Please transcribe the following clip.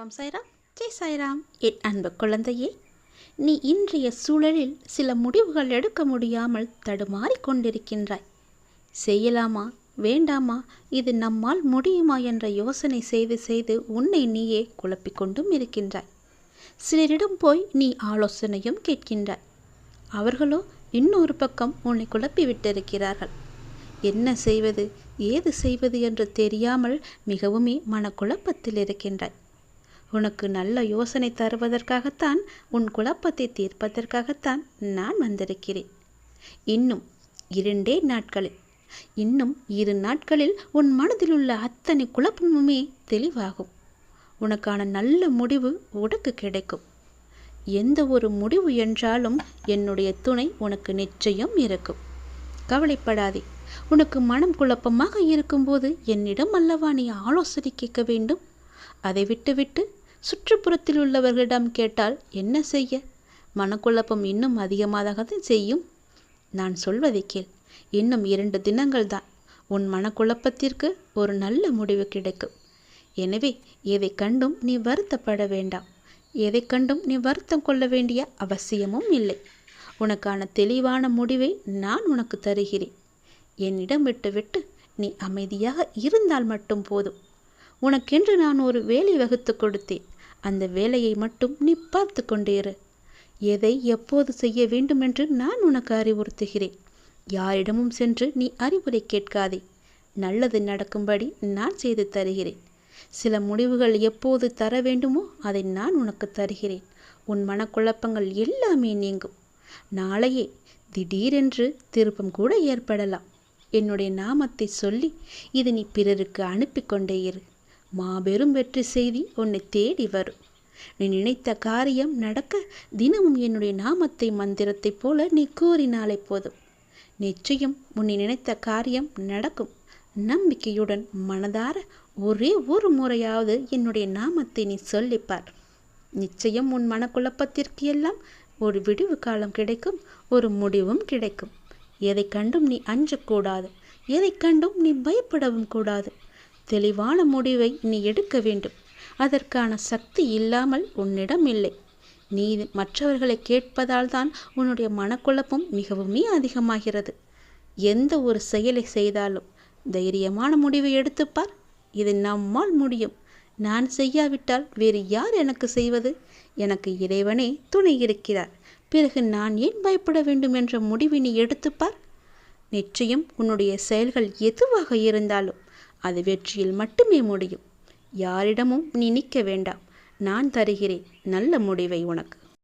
ஓம் சாய்ராம். ஜெய் சாய்ராம். என் அன்பு குழந்தையே நீ இன்றைய சூழலில் சில முடிவுகள் எடுக்க முடியாமல் தடுமாறி கொண்டிருக்கின்றாய். செய்யலாமா வேண்டாமா இது நம்மால் முடியுமா என்ற யோசனை செய்து செய்து உன்னை நீயே குழப்பிக்கொண்டும் இருக்கின்றாய். சிலரிடம் போய் நீ ஆலோசனையும் கேட்கின்றாய். அவர்களோ இன்னொரு பக்கம் உன்னை குழப்பிவிட்டிருக்கிறார்கள். என்ன செய்வது ஏது செய்வது என்று தெரியாமல் மிகவுமே மனக்குழப்பத்தில் இருக்கின்றாய். உனக்கு நல்ல யோசனை தருவதற்காகத்தான் உன் குழப்பத்தை தீர்ப்பதற்காகத்தான் நான் வந்திருக்கிறேன். இன்னும் இரண்டே நாட்களில் இன்னும் இரு நாட்களில் உன் மனதில் உள்ள அத்தனை குழப்பமுமே தெளிவாகும். உனக்கான நல்ல முடிவு உனக்கு கிடைக்கும். எந்த ஒரு முடிவு என்றாலும் என்னுடைய துணை உனக்கு நிச்சயம் இருக்கும். கவலைப்படாதே. உனக்கு மனம் குழப்பமாக இருக்கும்போது என்னிடம் அல்லவா நீ ஆலோசனை கேட்க வேண்டும்? அதை விட்டுவிட்டு சுற்றுப்புறத்தில் உள்ளவர்களிடம் கேட்டால் என்ன செய்ய? மனக்குழப்பம் இன்னும் அதிகமாகத்தான் செய்யும். நான் சொல்வதை கேள். இன்னும் இரண்டு தினங்கள் தான் உன் மனக்குழப்பத்திற்கு ஒரு நல்ல முடிவு கிடைக்கும். எனவே எதை கண்டும் நீ வருத்தப்பட வேண்டாம். எதை கண்டும் நீ வருத்தம் கொள்ள வேண்டிய அவசியமும் இல்லை. உனக்கான தெளிவான முடிவை நான் உனக்கு தருகிறேன். என்னிடம் விட்டுவிட்டு நீ அமைதியாக இருந்தால் மட்டும் போதும். உனக்கென்று நான் ஒரு வேலை வகுத்து கொடுத்தேன். அந்த வேலையை மட்டும் நீ பார்த்து கொண்டேரு. எதை எப்போது செய்ய வேண்டுமென்று நான் உனக்கு அறிவுறுத்துகிறேன். யாரிடமும் சென்று நீ அறிவுரை கேட்காதே. நல்லது நடக்கும்படி நான் செய்து தருகிறேன். சில முடிவுகள் எப்போது தர வேண்டுமோ அதை நான் உனக்கு தருகிறேன். உன் மனக்குழப்பங்கள் எல்லாமே நீங்கும். நாளையே திடீரென்று திருப்பம் கூட ஏற்படலாம். என்னுடைய நாமத்தை சொல்லி இது நீ பிறருக்கு அனுப்பி கொண்டே இரு. மாபெரும் வெற்றி செய்தி உன்னை தேடி வரும். நீ நினைத்த காரியம் நடக்க தினமும் என்னுடைய நாமத்தை மந்திரத்தைப் போல நீ கூறினாலே போதும். நிச்சயம் உன்னை நினைத்த காரியம் நடக்கும். நம்பிக்கையுடன் மனதார ஒரே ஒரு முறையாவது என்னுடைய நாமத்தை நீ சொல்லிப்பார். நிச்சயம் உன் மனக்குழப்பத்திற்கு எல்லாம் ஒரு விடிவு காலம் கிடைக்கும் ஒரு முடிவும் கிடைக்கும். எதை கண்டும் நீ அஞ்சக்கூடாது. எதை கண்டும் நீ பயப்படவும் கூடாது. தெளிவான முடிவை நீ எடுக்க வேண்டும். அதற்கான சக்தி இல்லாமல் உன்னிடம் இல்லை. நீ மற்றவர்களை கேட்பதால் தான் உன்னுடைய மனக்குழப்பம் மிகவுமே அதிகமாகிறது. எந்த ஒரு செயலை செய்தாலும் தைரியமான முடிவை எடுத்துப்பார் இது நம்மால் முடியும். நான் செய்யாவிட்டால் வேறு யார் எனக்கு செய்வது? எனக்கு இறைவனே துணை இருக்கிறார். பிறகு நான் ஏன் பயப்பட வேண்டும் என்ற முடிவினை நீ எடுத்துப்பார் நிச்சயம் உன்னுடைய செயல்கள் எதுவாக இருந்தாலும் அது வெற்றியில் மட்டுமே முடியும். யாரிடமும் நீ நிற்க வேண்டாம். நான் தருகிறேன் நல்ல முடிவை உனக்கு.